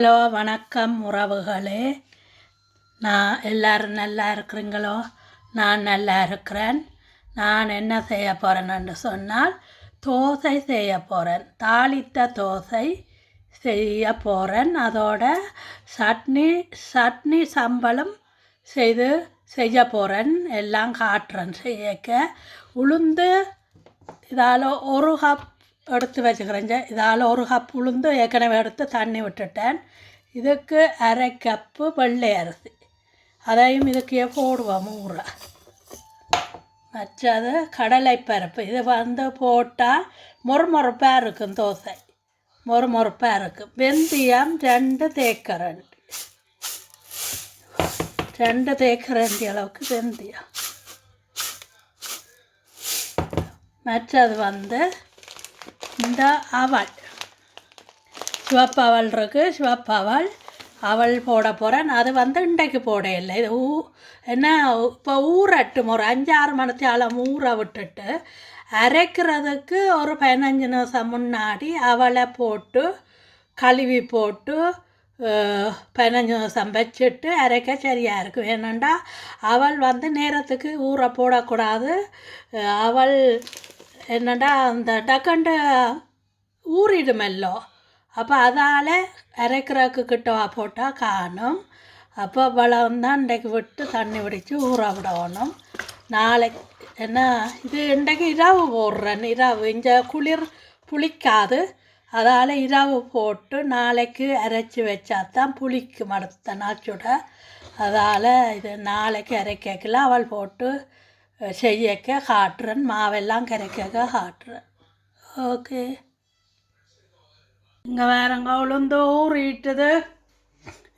Hello வணக்கம் உறவுகளே. நான் எல்லோரும் நல்லா இருக்கிறீங்களோ? நான் நல்லா இருக்கிறேன். நான் என்ன செய்ய போகிறேன்னு சொன்னால் தோசை செய்ய போகிறேன் தாளித்த தோசை செய்ய போகிறேன் அதோட சட்னி சட்னி சம்பளம் செய்து செய்ய போகிறேன் எல்லாம் காட்டுறேன். செய்யக்க உளுந்து இதால் ஒரு கப் எடுத்து வச்சுக்கிறேங்க இதால் ஒரு கப் உளுந்து ஏற்கனவே எடுத்து தண்ணி விட்டுட்டேன். இதுக்கு அரை கப்பு வெள்ளை அரிசி. அதையும் இதுக்கே போடுவோம் ஊற. மற்றது கடலைப்பருப்பு. இது வந்து போட்டால் மொறுமொறுப்பாக இருக்கும் தோசை. மொறுமொறுப்பாக இருக்கும். வெந்தயம் ரெண்டு தேக்கரண்டி ரெண்டு தேக்கரண்டி அளவுக்கு வெந்தயம். மற்றது வந்து இந்த அவல் சிவப்பாவல் இருக்குது சிவப்பு அவள் போட போகிறேன் அது வந்து இன்றைக்கு போட இல்லை இது ஊ என்ன இப்போ ஊறட்டும். ஒரு அஞ்சாறு மணித்தாலம் ஊற விட்டுட்டு அரைக்கிறதுக்கு ஒரு பதினஞ்சு நிமிஷம் முன்னாடி அவளை போட்டு கழுவி போட்டு பதினஞ்சு நிமிஷம் வச்சுட்டு அரைக்க சரியாக இருக்கும். ஏனெண்டா அவள் வந்து நேரத்துக்கு ஊற போடக்கூடாது. அவள் என்னடா அந்த டக்கண்டு ஊறிடுமெல்லோ? அப்போ அதால் அரைக்கிறதுக்கு கிட்டவா போட்டால் காணும். அப்போ வளம் தான் இன்றைக்கு விட்டு தண்ணி பிடிச்சி ஊற விடணும். நாளைக்கு என்ன இது இன்றைக்கு இரவு போடுறேன் இரவு. இங்கே குளிர் புளிக்காது. அதால் இரவு போட்டு நாளைக்கு அரைச்சி வச்சா தான் புளிக்கும் அடுத்த நாச்சுட அதால் இது நாளைக்கு அரைக்கல அவள் போட்டு செய்யக்க காட்டுறேன். மாவெல்லாம் கரைக்க காட்டுறேன். ஓகே இங்கே வேறங்க உளுந்து ஊறிட்டுது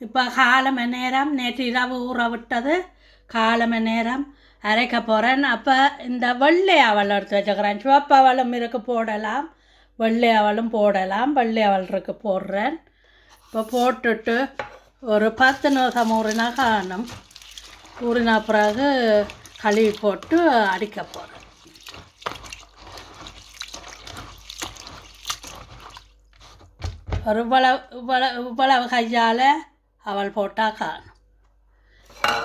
இப்போ கால மணி நேரம் நேற்று இரவு ஊற விட்டது. காலை மணி நேரம் அரைக்க போகிறேன் அப்போ இந்த வெள்ளை அவள் எடுத்து வச்சுக்கிறேன். சிவப்பு அவலும் இருக்கு போடலாம். வெள்ளை அவளும் போடலாம். வெள்ளை அவள் இருக்கு போடுறேன். இப்போ போட்டுட்டு ஒரு பத்து நிமிஷம் ஊறினா காணும். ஊறின பிறகு கழுவி போட்டு அடிக்க போகிறேன் ஒரு இவ்வளவு இவ்வளவு இவ்வளவு கையால் அவள் போட்டால் காணும்.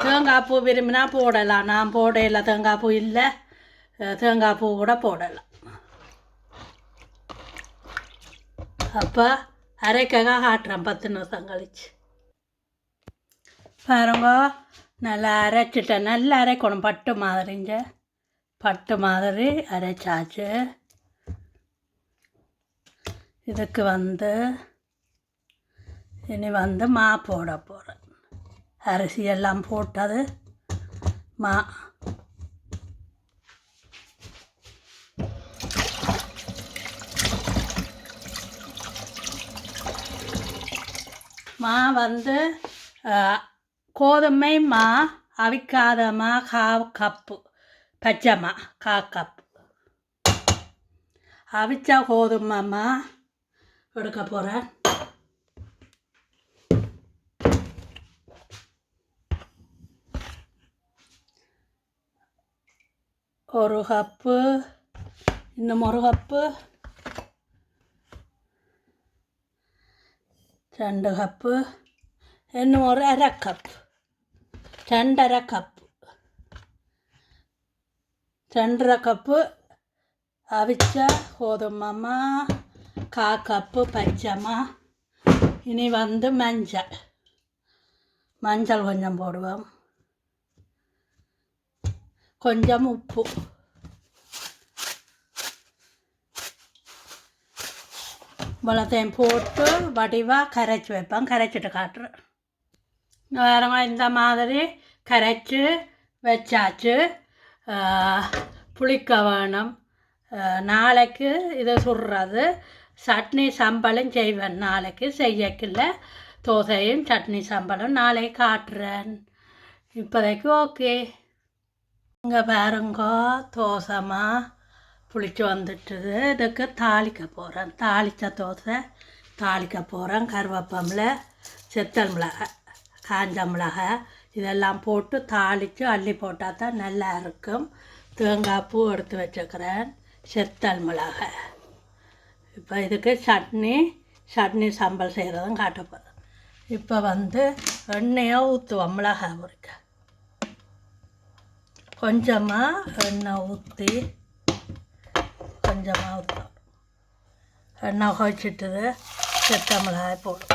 தேங்காய் பூ விரும்பினா போடலாம் நான் போடல தேங்காய் பூ இல்லை. தேங்காய் பூ கூட போடலாம். அப்போ அரைக்காக காட்டுறேன் பத்து நிமிஷம் கழிச்சு. பாருங்க நல்லா அரைச்சிட்டேன் நல்லா அரைக்கணும். பட்டு மாதிரிங்க பட்டு மாதிரி அரைச்சாச்சு. இதுக்கு வந்து இனி வந்து மா போட போகிறேன் அரிசி எல்லாம் போட்டது. மா. மா வந்து அஹ், கோதுமை மா அவிக்காத கா கப்பு பச்சை கா கப்பு. அவிச்ச கோதுமை எடுக்க போகிறேன் ஒரு கப்பு இன்னும் ஒரு கப்பு. ரெண்டு கப்பு இன்னும் ஒரு அரை கப் கப்பு ரெண்டரை கப்பு அவிச்ச கோதுமைமா கா கப்பு பச்சைமா இனி வந்து மஞ்சள். மஞ்சள் கொஞ்சம் போடுவோம். கொஞ்சம் உப்பு. மிளத்தையும் போட்டு வடிவாக கரைச்சி வைப்பேன் கரைச்சிட்டு காட்டுறேன். வேறங்க இந்த மாதிரி கரைச்சி வச்சாச்சு புளிக்க வேணும் நாளைக்கு இதை சுடுறது சட்னி சம்பளம் செய்வேன் நாளைக்கு செய்யக்கில்ல தோசையும் சட்னி சம்பளம் நாளைக்கு காட்டுறேன் இப்போதைக்கு ஓகே இங்கே பாருங்கோ தோசைமா புளிச்சு வந்துட்டுது இதுக்கு தாளிக்க போகிறேன் தாளித்த தோசை தாளிக்க போகிறேன் கருவேப்பமில் செத்தல் மிளகாய் காஞ்ச மிளகாய் இதெல்லாம் போட்டு தாளித்து அள்ளி போட்டால் தான் நல்லா இருக்கும். தேங்காய் பூ எடுத்து வச்சுக்கிறேன். செத்தல் மிளகாய் இப்போ இதுக்கு சட்னி சட்னி சாம்பல் செய்கிறதும் காட்ட போகிறேன் இப்போ வந்து எண்ணெயை ஊற்றுவோம் மிளகாய் பொரிக்க. கொஞ்சமாக எண்ணெய் ஊற்றி கொஞ்சமாக ஊற்றுவோம் எண்ணெய் குழச்சிட்டது செத்த மிளகாய் போடும்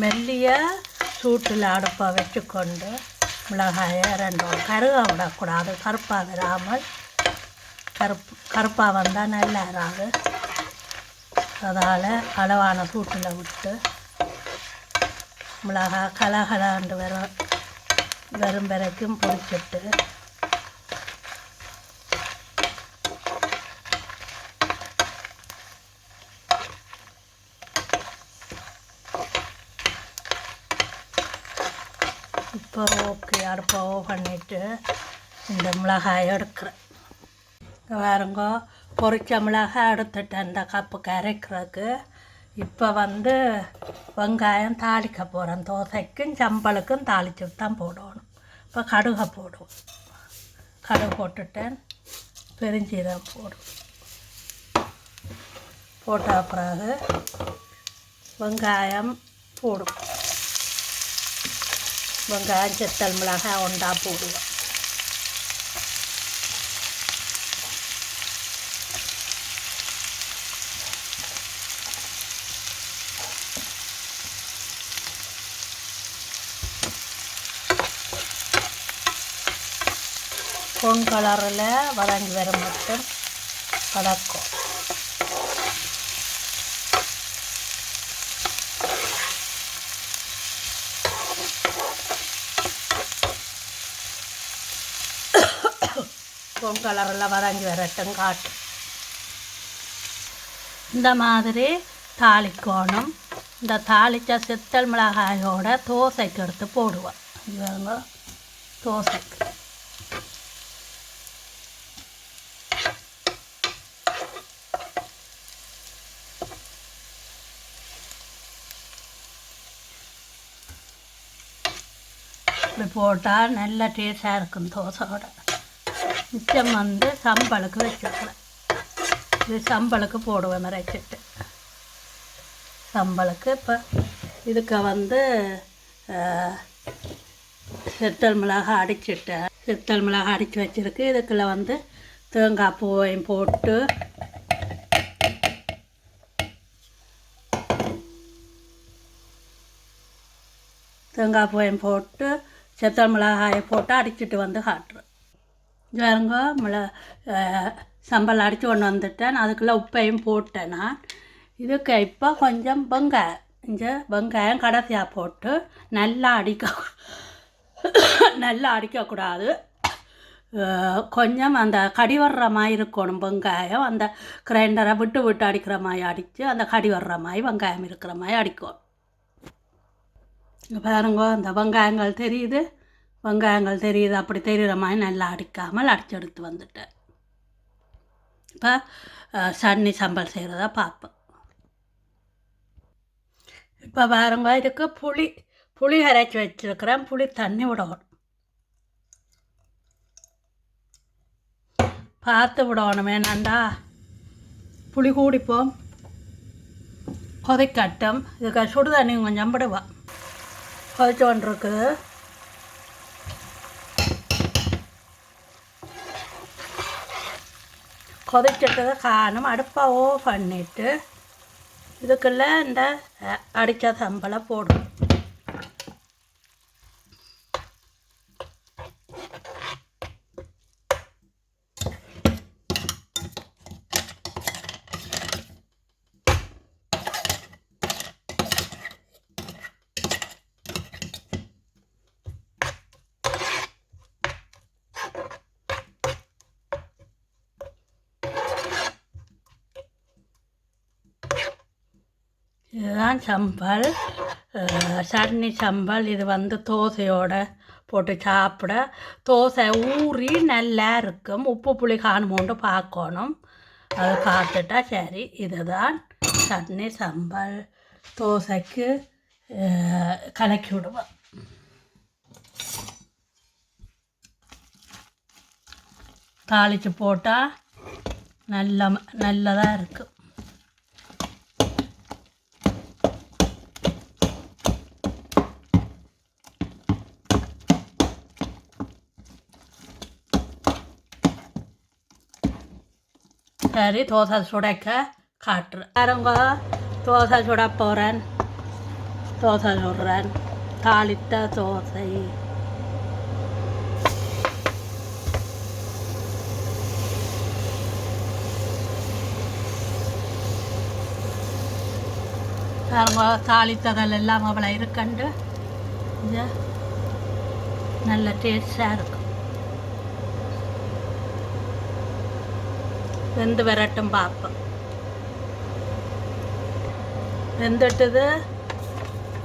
மெல்லிய சூட்டில் அடுப்பை வச்சுக்கொண்டு மிளகாயை ரெண்டும் கருக விடக்கூடாது. கருப்பாக விடாமல் கருப்பு கருப்பாக வந்தால் நல்லா இறாது அதால் அளவான சூட்டில் விட்டு மிளகாய் கலகலாண்டு வர வரும் வரைக்கும் பொரிச்சிட்டு இப்போ ஓகே பண்ணிட்டு இந்த மிளகாயை எடுக்கிறேன். இங்க பாருங்க பொரிச்ச மிளகாய் எடுத்துட்டேன் இந்த கப்பு கரைக்கிறதுக்கு இப்போ வந்து வெங்காயம் தாளிக்க போகிறேன் தோசைக்கும் சம்பளுக்கும் தாளிச்சு தான் போடணும். இப்போ கடுகை போடும் கடுகு போட்டுட்டேன் பெருஞ்சீரம் போடும் போட்ட பிறகு வெங்காயம் போடும் வெங்காயம் செத்தல் மிளகாய் ஒன்றா போடுவோம். பொன் கலரில் வதங்கி வர மட்டும் வதக்கும் பொன் கலரில் வதங்கி வரட்டும் காட்டு. இந்த மாதிரி தாளிக்கோணும். இந்த தாளித்த சித்தல் மிளகாயோட தோசைக்கு எடுத்து போடுவேன் இவங்க தோசைக்கு இப்படி போட்டால் நல்ல டேஸ்டாக இருக்கும் தோசையோட. மிச்சம் வந்து சம்பளுக்கு வச்சுருக்கிறேன் இது சம்பளுக்கு போடுவேன் மறைச்சிட்டு சம்பளுக்கு இப்போ இதுக்கு வந்து செத்தல் மிளகாய் அடிச்சிட்டேன் செத்தல் மிளகாய் அடித்து வச்சிருக்கு இதுக்குள்ள வந்து தேங்காய் பூவையும் போட்டு தேங்காய் பூவையும் போட்டு செத்தல் மிளகாயை போட்டு அடிச்சிட்டு வந்து காட்டுறேன் பாருங்க மிள அஹ், சம்பல் அடித்து கொண்டு வந்துட்டேன். அதுக்குள்ளே உப்பையும் போட்டேன் நான். இதுக்கு இப்போ கொஞ்சம் வெங்காயம் இந்த வெங்காயம் கடைசியாக போட்டு நல்லா அடிக்க நல்லா அடிக்கக்கூடாது. கொஞ்சம் அந்த கடி வர்ற மாதிரி இருக்கணும் வெங்காயம். அந்த கிரைண்டரை விட்டு விட்டு அடிக்கிற மாதிரி அடித்து அந்த கடி வர்ற மாதிரி வெங்காயம் இருக்கிற மாதிரி அடிக்கும். பாருங்க அந்த வெங்காயங்கள் தெரியுது. வெங்காயங்கள் தெரியுது அப்படி தெரிகிற மாதிரி நல்லா அடிக்காமல் அடித்து எடுத்து வந்துட்டேன். இப்போ சட்னி சம்பல் செய்கிறதா பார்ப்பேன் இப்போ பாருங்க இதுக்கு புளி புளி கரைச்சி வச்சிருக்கிறேன். புளி தண்ணி விடணும். பார்த்து விடணும் வேணாண்டா புளி கூடிப்போம். கொதிக்கட்டும். இதுக்கு சுடுதண்ணி கொஞ்சம் விடுவா கொதிச்சு கொதிச்சிட்டதை காணும் அடுப்பை ஓ பண்ணிட்டு இதுக்குள்ளே இந்த அடித்த சம்பளை போடும் இதுதான் சம்பல். சட்னி சம்பல். இது வந்து தோசையோட போட்டு சாப்பிட. தோசை ஊறி நல்லா இருக்கும். உப்பு புளி காணுமோண்டு பார்க்கணும். அதை பார்த்துட்டா சரி. இதுதான் சட்னி சம்பல். தோசைக்கு கலக்கி விடுவேன் தாளித்து போட்டால் நல்ல நல்லதாக இருக்கும். சரி தோசை சுடைக்க காட்டுறேன் பாருங்க தோசை சுட போகிறேன் தோசை சுடுறேன் தாளித்த தோசை பாருங்க தாளித்ததல் எல்லாம் அவளை இருக்கண்டு நல்லா நல்ல டேஸ்டாக இருக்கும் வெந்து விரட்டும் பார்ப்போம். வெந்துட்டது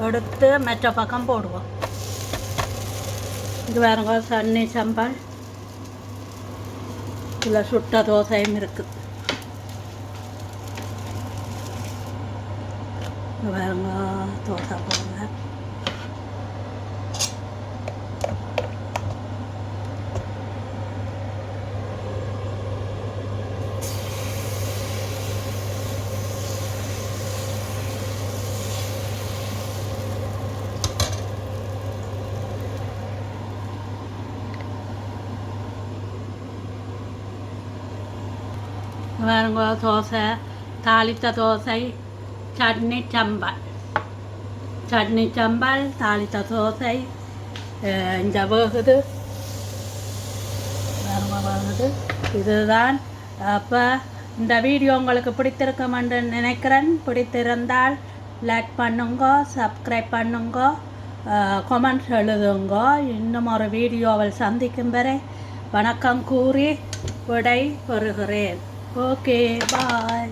எடுத்து மற்ற பக்கம் போடுவோம். இது பாருங்க சன்னி சம்பல். இதில் சுட்ட தோசையும் இருக்குது இது வேறங்க தோசை போடுங்க. பாருங்க தோசை தாளித்த தோசை சட்னி சம்பல் சட்னி சம்பல் தாளித்த தோசை இந்த வேகுது வேகுது இதுதான் அப்போ இந்த வீடியோ உங்களுக்கு பிடித்திருக்கும் என்று நினைக்கிறேன் பிடித்திருந்தால் லைக் பண்ணுங்க சப்ஸ்கிரைப் பண்ணுங்க கொமெண்ட்ஸ் எழுதுங்க இன்னும் ஒரு வீடியோவில் சந்திக்கும் வரை வணக்கம் கூறி விடை பெறுகிறேன் ஓகே பாய்